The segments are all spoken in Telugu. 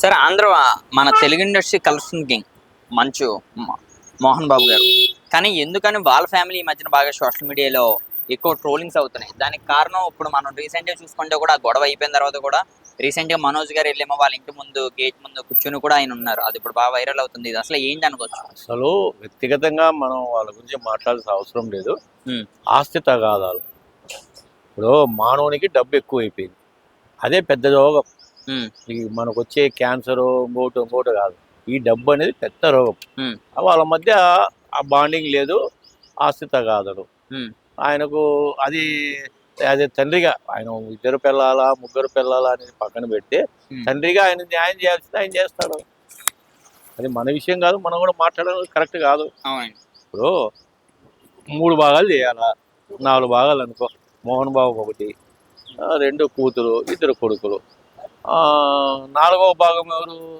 సరే ఆంధ్ర మన తెలుగు ఇండస్ట్రీ కలెక్షన్ కింగ్. మంచు మోహన్ బాబు గారు. కానీ ఎందుకని వాళ్ళ ఫ్యామిలీ ఈ మధ్యన బాగా సోషల్ మీడియాలో ఎక్కువ ట్రోలింగ్స్ అవుతున్నాయి? దానికి కారణం ఇప్పుడు మనం రీసెంట్గా చూసుకుంటే కూడా గొడవ అయిపోయిన తర్వాత కూడా రీసెంట్గా మనోజ్ గారు వెళ్ళేమో వాళ్ళ ఇంటి ముందు గేట్ ముందు కూర్చుని కూడా ఆయన ఉన్నారు. అది ఇప్పుడు బాగా వైరల్ అవుతుంది. ఇది అసలు ఏంటి అనుకోవచ్చు? అసలు వ్యక్తిగతంగా మనం వాళ్ళ గురించి మాట్లాడాల్సిన అవసరం లేదు. ఆస్తి తగాదాలు. ఇప్పుడు మానవునికి డబ్బు ఎక్కువ అయిపోయింది అదే పెద్ద రోగం ఈ మనకు వచ్చే క్యాన్సర్ ఇంకోటి ఇంకోటి కాదు. ఈ డబ్బు అనేది పెద్ద రోగం. వాళ్ళ మధ్య ఆ బాండింగ్ లేదు ఆస్తి తగాదలు ఉమ్, ఆయనకు అది అదే తండ్రిగా ఆయన ఇద్దరు పిల్లాలా ముగ్గురు పిల్లాలా అనేది పక్కన పెడితే ఉమ్. తండ్రిగా ఆయన న్యాయం చేయాల్సింది ఆయన చేస్తాడు. అది మన విషయం కాదు మనం కూడా మాట్లాడడం కరెక్ట్ కాదు. ఇప్పుడు మూడు భాగాలు చేయాలా? నాలుగు భాగాలు అనుకో. మోహన్ బాబు ఒకటి రెండు కూతురు ఇద్దరు కొడుకులు. నాలుగవ భాగం ఎవరు?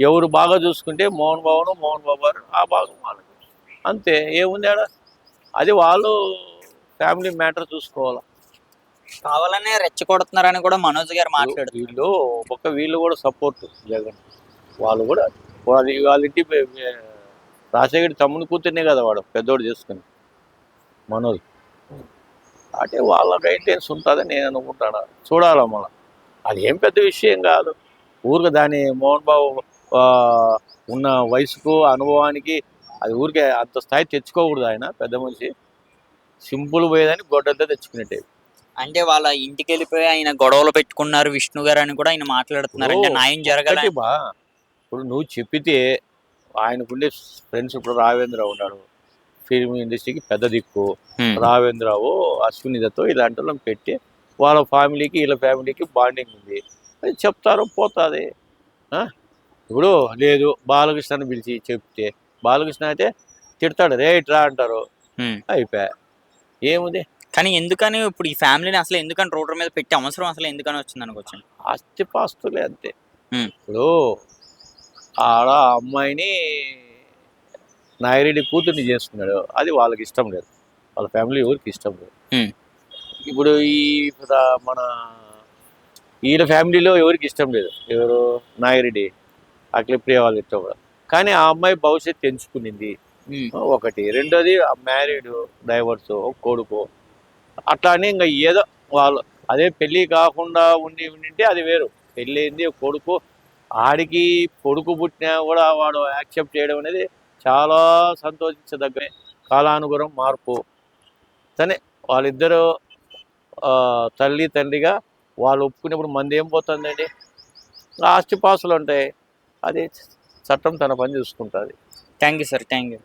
ఎవరు బాగా చూసుకుంటే మోహన్ బాబును మోహన్ బాబు గారు ఆ భాగం వాళ్ళకి అంతే. ఏముంది ఆడ? అది వాళ్ళు ఫ్యామిలీ మ్యాటర్ చూసుకోవాలి. కావాలనే రెచ్చగొడుతున్నారని కూడా మనోజ్ గారు మాట్లాడుతున్నారు. వీళ్ళు ఒక వీళ్ళు కూడా సపోర్ట్ జగన్. వాళ్ళు కూడా వాళ్ళ వాళ్ళ ఇంటి పే- పే- రాజశేఖర్ తమ్ముని కూతుర్నే కదా వాడు పెద్దోడు చేసుకుని. మనోజ్. అంటే వాళ్ళ గైడెన్స్ ఉంటుందని నేను అనుకుంటాను చూడాలా మళ్ళీ. అది ఏం పెద్ద విషయం కాదు. ఊరికి దాని మోహన్ బాబు ఉన్న వయసుకు అనుభవానికి అది ఊరికే అంత స్థాయి తెచ్చుకోకూడదు ఆయన పెద్ద మనిషి. సింపుల్ పోయేదని గొడ్డంతా తెచ్చుకునేట్టే అంటే వాళ్ళ ఇంటికి వెళ్ళిపోయి ఆయన గొడవలు పెట్టుకున్నారు విష్ణు గారు అని కూడా ఆయన మాట్లాడుతున్నారు. అంటే న్యాయం జరగాలి బా ఇప్పుడు నువ్వు చెప్పితే ఆయనకుండే ఫ్రెండ్స్ ఇప్పుడు రావేంద్ర ఉన్నాడు ఫిల్మ్ ఇండస్ట్రీకి పెద్ద దిక్కు. రావేంద్రరావు అశ్వినిదతో ఇలాంటి వాళ్ళని పెట్టి వాళ్ళ ఫ్యామిలీకి వీళ్ళ ఫ్యామిలీకి బాండింగ్ ఉంది. అది చెప్తారు పోతుంది. ఇప్పుడు లేదు బాలకృష్ణని పిలిచి చెప్తే బాలకృష్ణ అయితే తిడతాడు రే ఇట్రా అంటారు. అయిపోయా. ఏముంది? కానీ ఎందుకని ఇప్పుడు ఈ ఫ్యామిలీని అసలు ఎందుకని రోడ్డు మీద పెట్టి అవసరం అసలు ఎందుకని వచ్చింది అనుకోవచ్చు? ఆస్తిపాస్తులే అంతే. ఇప్పుడు ఆడ అమ్మాయిని నాగిరెడ్డి కూతుర్ని చేసుకున్నాడు. అది వాళ్ళకి ఇష్టం లేదు. వాళ్ళ ఫ్యామిలీ ఎవరికి ఇష్టం లేదు. ఇప్పుడు ఈ మన ఈయన ఫ్యామిలీలో ఎవరికి ఇష్టం లేదు. ఎవరు నాగిరెడ్డి అఖిలప్రియ వాళ్ళ ఇష్టం కూడా. కానీ ఆ అమ్మాయి భవిష్యత్తు ఎంచుకునింది. ఒకటి. రెండోది మ్యారీడ్ డైవర్స్ కొడుకు. అట్లా అని ఇంకా ఏదో వాళ్ళు అదే పెళ్ళి కాకుండా ఉండి ఉండింటే అది వేరు. పెళ్ళి అయింది కొడుకు. ఆడికి కొడుకు పుట్టినా కూడా వాడు యాక్సెప్ట్ చేయడం అనేది చాలా సంతోషించదగ్గ కాలానుగుణం మార్పు. సరే వాళ్ళిద్దరూ తల్లి తండ్రిగా వాళ్ళు ఒప్పుకునేప్పుడు మంది ఏం పోతుందండి? ఆస్తిపాసులు ఉంటాయి. అది చట్టం తన పని చూసుకుంటుంది. Thank you sir thank you